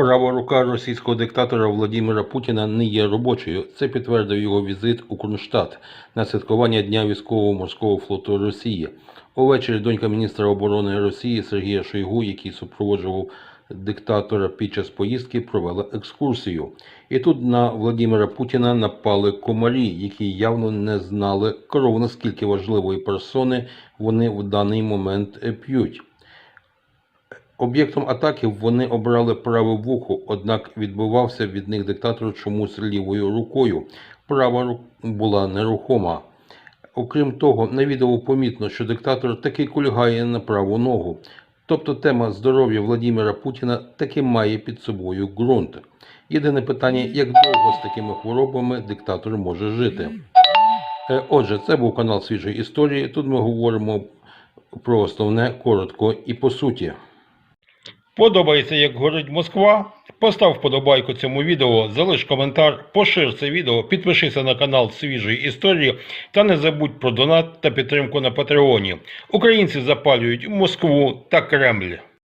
Права рука російського диктатора Владимира Путіна не є робочою. Це підтвердив його візит у Кронштадт на святкування Дня військово-морського флоту Росії. Увечері донька міністра оборони Росії Сергія Шойгу, який супроводжував диктатора під час поїздки, провела екскурсію. І тут на Владимира Путіна напали комарі, які явно не знали кров, наскільки важливої персони вони в даний момент п'ють. Об'єктом атаки вони обрали праве вухо, однак відбивався від них диктатор чомусь лівою рукою. Права була нерухома. Окрім того, на відео помітно, що диктатор таки кульгає на праву ногу. Тобто тема здоров'я Владимира Путіна таки має під собою ґрунт. Єдине питання, як довго з такими хворобами диктатор може жити. Е, Отже, це був канал свіжої історії. Тут ми говоримо про основне коротко і по суті. Подобається, як горить Москва? Постав вподобайку цьому відео, залиш коментар, пошир це відео, підпишися на канал свіжої історії та не забудь про донат та підтримку на Патреоні. Українці запалюють Москву та Кремль.